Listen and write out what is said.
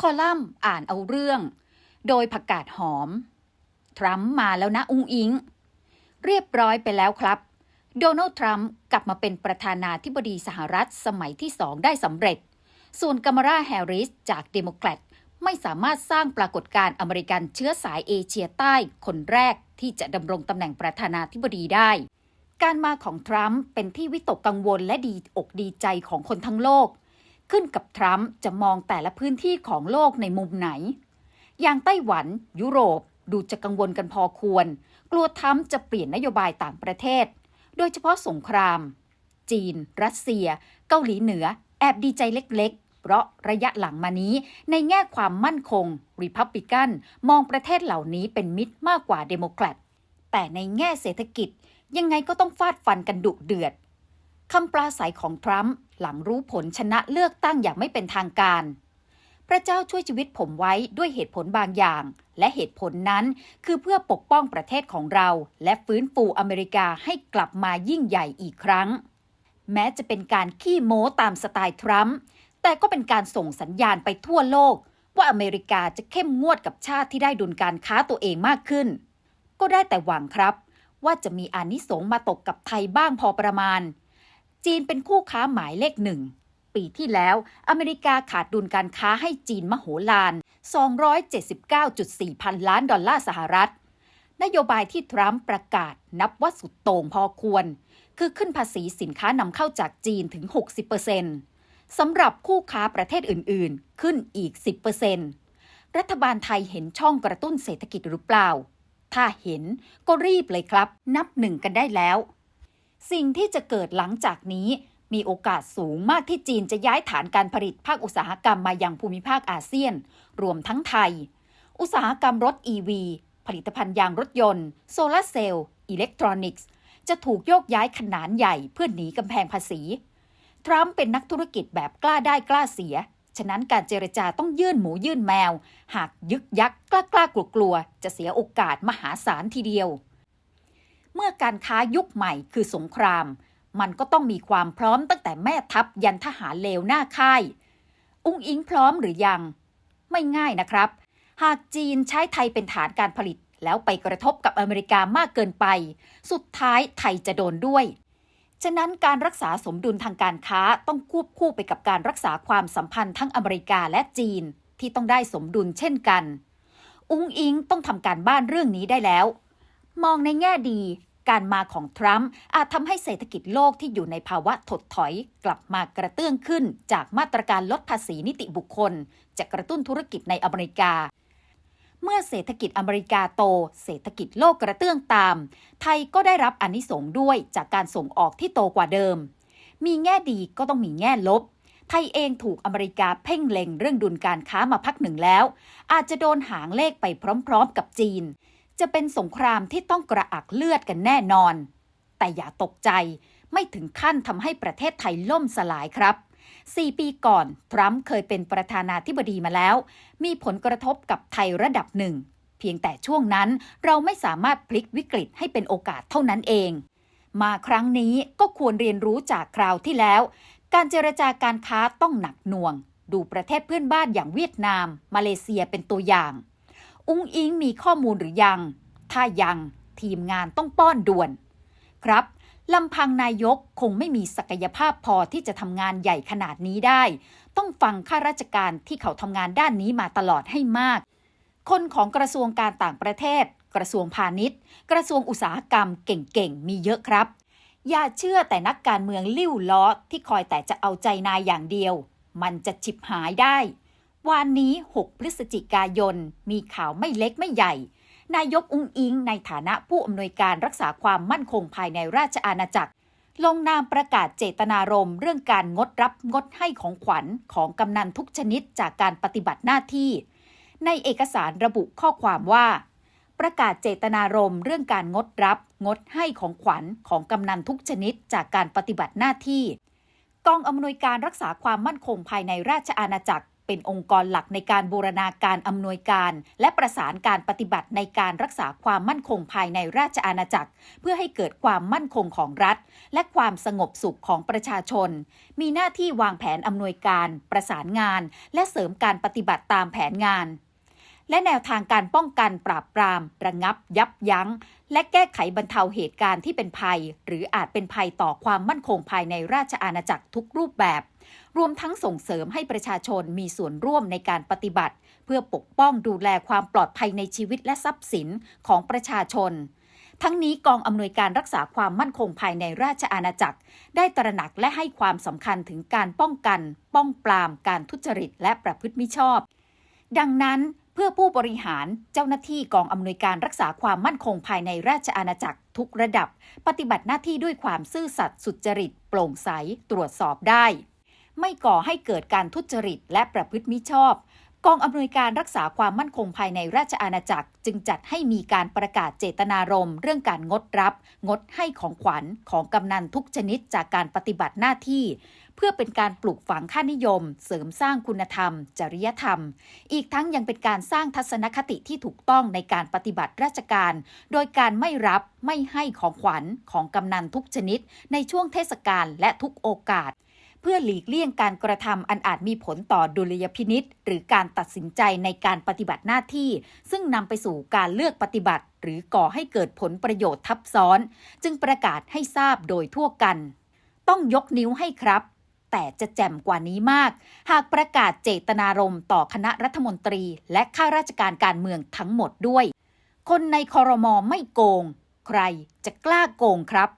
คอลัมน์อ่านเอาเรื่อง โดยผักกาดหอม ทรัมป์มาแล้วนะอุ้งอิง เรียบร้อยไปแล้วครับ โดนัลด์ทรัมป์กลับมาเป็นประธานาธิบดีสหรัฐสมัยที่สองได้สำเร็จ ส่วนกามาราแฮร์ริสจากเดโมแครตไม่สามารถสร้างปรากฏการณ์อเมริกันเชื้อสายเอเชียใต้คนแรกที่จะดำรงตำแหน่งประธานาธิบดีได้ การมาของทรัมป์เป็นที่วิตกกังวลและดีอกดีใจของคนทั้งโลก ขึ้นกับทรัมป์จะมองแต่ละพื้นที่ของโลกในมุมไหน อย่างไต้หวัน ยุโรปดูจะกังวลกันพอควร กลัวทรัมป์จะเปลี่ยนนโยบายต่างประเทศ โดยเฉพาะสงคราม จีน รัสเซีย เกาหลีเหนือ แอบดีใจเล็ก ๆ เพราะระยะหลังมานี้ ในแง่ความมั่นคงริพับลิกันมองประเทศเหล่านี้เป็นมิตรมากกว่าเดโมแครตแต่ในแง่เศรษฐกิจยังไงก็ต้องฟาดฟันกันดุเดือด คำปราศัยของทรัมป์หลังรู้ผลชนะเลือกตั้งอย่างไม่เป็นทางการ พระเจ้าช่วยชีวิตผมไว้ด้วยเหตุผลบางอย่าง และเหตุผลนั้นคือเพื่อปกป้องประเทศของเรา และฟื้นฟูอเมริกาให้กลับมายิ่งใหญ่อีกครั้ง แม้จะเป็นการขี้โม้ตามสไตล์ทรัมป์แต่ก็เป็นการส่งสัญญาณไปทั่วโลก ว่าอเมริกาจะเข้มงวดกับชาติที่ได้ดุลการค้าตัวเองมากขึ้น ก็ได้แต่หวังครับ ว่าจะมีอานิสงส์มาตกกับไทยบ้างพอประมาณ จีนเป็นคู่ค้าหมายเลขหนึ่ง ปีที่แล้ว อเมริกาขาดดุลการค้าให้จีนมโหฬาร 279.4 พันล้านดอลลาร์สหรัฐ นโยบายที่ทรัมป์ประกาศนับว่าสุดโต่งพอควร คือขึ้นภาษีสินค้านำเข้าจากจีนถึง 60%สำหรับคู่ค้าประเทศอื่น ๆ ขึ้นอีก 10%รัฐบาลไทยเห็นช่องกระตุ้นเศรษฐกิจหรือเปล่า ถ้าเห็นก็รีบเลยครับ นับหนึ่งกันได้แล้ว สิ่งที่จะเกิดหลังจากนี้ มีโอกาสสูงมากที่จีนจะย้ายฐานการผลิตภาคอุตสาหกรรมมายังภูมิภาคอาเซียน รวมทั้งไทย อุตสาหกรรมรถ EV ผลิตภัณฑ์ยางรถยนต์ โซลาร์เซลล์ อิเล็กทรอนิกส์ จะถูกโยกย้ายขนาดใหญ่เพื่อหนีกำแพงภาษี ทรัมป์เป็นนักธุรกิจแบบกล้าได้กล้าเสีย ฉะนั้นการเจรจาต้องยื่นหมูยื่นแมว หากยึกยักกล้ากล้ากลัวกลัวๆจะเสียโอกาสมหาศาลทีเดียว เมื่อการค้ายุคใหม่คือสงคราม มันก็ต้องมีความพร้อมตั้งแต่แม่ทัพยันทหารเลวหน้าค่าย อุ้งอิงพร้อมหรือยัง ไม่ง่ายนะครับ หากจีนใช้ไทยเป็นฐานการผลิต แล้วไปกระทบกับอเมริกามากเกินไป สุดท้ายไทยจะโดนด้วย ฉะนั้นการรักษาสมดุลทางการค้าต้องควบคู่ไปกับการรักษาความสัมพันธ์ทั้งอเมริกาและจีนที่ต้องได้สมดุลเช่นกัน อุ้งอิงต้องทำการบ้านเรื่องนี้ได้แล้ว มองในแง่ดี การมาของทรัมป์อาจทำให้เศรษฐกิจโลกที่อยู่ในภาวะถดถอยกลับมากระเตื้องขึ้น จากมาตรการลดภาษีนิติบุคคล จะกระตุ้นธุรกิจในอเมริกาเมื่อเศรษฐกิจอเมริกาโต เศรษฐกิจโลกกระเตื้องตาม ไทยก็ได้รับอนิสงส์ด้วยจากการส่งออกที่โตกว่าเดิม มีแง่ดีก็ต้องมีแง่ลบ ไทยเองถูกอเมริกาเพ่งเล็งเรื่องดุลการค้ามาพักหนึ่งแล้ว อาจจะโดนหางเลขไปพร้อมๆกับจีน จะเป็นสงครามที่ต้องกระอักเลือดกันแน่นอน แต่อย่าตกใจไม่ถึงขั้นทำให้ประเทศไทยล่มสลายครับ 4 ปีก่อน ทรัมป์เคยเป็นประธานาธิบดีมาแล้ว มีผลกระทบกับไทยระดับหนึ่ง เพียงแต่ช่วงนั้นเราไม่สามารถพลิกวิกฤตให้เป็นโอกาสเท่านั้นเอง มาครั้งนี้ก็ควรเรียนรู้จากคราวที่แล้ว การเจรจาการค้าต้องหนักหน่วง ดูประเทศเพื่อนบ้านอย่างเวียดนาม มาเลเซียเป็นตัวอย่าง อุ้งอิงมีข้อมูลหรือยัง ถ้ายังทีมงานต้องป้อนด่วน ครับลำพังนายกคงไม่มีศักยภาพพอที่จะทำงานใหญ่ขนาดนี้ได้ ต้องฟังข้าราชการที่เขาทำงานด้านนี้มาตลอดให้มาก คนของกระทรวงการต่างประเทศ กระทรวงพาณิชย์ กระทรวงอุตสาหกรรมเก่งๆ มีเยอะครับ อย่าเชื่อแต่นักการเมืองลิ้วล้อที่คอยแต่จะเอาใจนายอย่างเดียว มันจะฉิบหายได้ วันนี้ 6 พฤศจิกายน มีข่าวไม่เล็กไม่ใหญ่ นายกอุ้งอิง ในฐานะผู้อำนวยการรักษาความมั่นคงภายในราชอาณาจักร ลงนามประกาศเจตนารมณ์เรื่องการงดรับงดให้ของขวัญของกำนันทุกชนิดจากการปฏิบัติหน้าที่ ในเอกสารระบุข้อความว่า ประกาศเจตนารมณ์เรื่องการงดรับ งดให้ของขวัญของกำนันทุกชนิดจากการปฏิบัติหน้าที่ กองอำนวยการรักษาความมั่นคงภายในราชอาณาจักร เป็นองค์กรหลักในการบูรณาการอำนวยการ และประสานการปฏิบัติในการรักษาความมั่นคงภายในราชอาณาจักร เพื่อให้เกิดความมั่นคงของรัฐ และความสงบสุขของประชาชน มีหน้าที่วางแผนอำนวยการ ประสานงาน และเสริมการปฏิบัติตามแผนงาน และแนวทางการป้องกันปราบปราม ระงับ ยับยั้ง และแก้ไขบรรเทาเหตุการณ์ที่เป็นภัย หรืออาจเป็นภัยต่อความมั่นคงภายในราชอาณาจักรทุกรูปแบบ รวมทั้งส่งเสริมให้ประชาชนมีส่วนร่วมในการปฏิบัติ เพื่อปกป้องดูแลความปลอดภัยในชีวิตและทรัพย์สินของประชาชนทั้งนี้กองอำนวยการรักษาความมั่นคงภายในราชอาณาจักร ได้ตระหนักและให้ความสำคัญถึงการป้องกัน ป้องปราม การทุจริตและประพฤติมิชอบ ดังนั้น เพื่อผู้บริหารเจ้าหน้าที่กองอำนวยการรักษาความมั่นคงภายในราชอาณาจักรทุกระดับ ปฏิบัติหน้าที่ด้วยความซื่อสัตย์สุจริต โปร่งใสตรวจสอบได้ ไม่ก่อให้เกิดการทุจริตและประพฤติมิชอบ กองอำนวยการรักษาความมั่นคงภายในราชอาณาจักร จึงจัดให้มีการประกาศเจตนารมณ์เรื่องการงดรับ งดให้ของขวัญของกำนันทุกชนิดจากการปฏิบัติหน้าที่ พื่อเป็นการปลูกฝังค่านิยม เสริมสร้างคุณธรรม จริยธรรม อีกทั้งยังเป็นการสร้างทัศนคติที่ถูกต้องในการปฏิบัติราชการ โดยการไม่รับไม่ให้ของขวัญของกำนันทุกชนิด ในช่วงเทศกาลและทุกโอกาสเพื่อหลีกเลี่ยงการกระทำอันอาจมีผลต่อดุลยพินิษหรือการตัดสินใจในการปฏิบัติหน้าที่ ซึ่งนำไปสู่การเลือกปฏิบัติ หรือก่อให้เกิดผลประโยชน์ทับซ้อน จึงประกาศให้ทราบโดยทั่วกัน ต้องยกนิ้วให้ครับ แต่จะแจ่มกว่านี้มาก หากประกาศเจตนารมณ์ต่อคณะรัฐมนตรี และข้าราชการการเมืองทั้งหมดด้วย คนในคอรมอไม่โกง ใครจะกล้าโกงครับ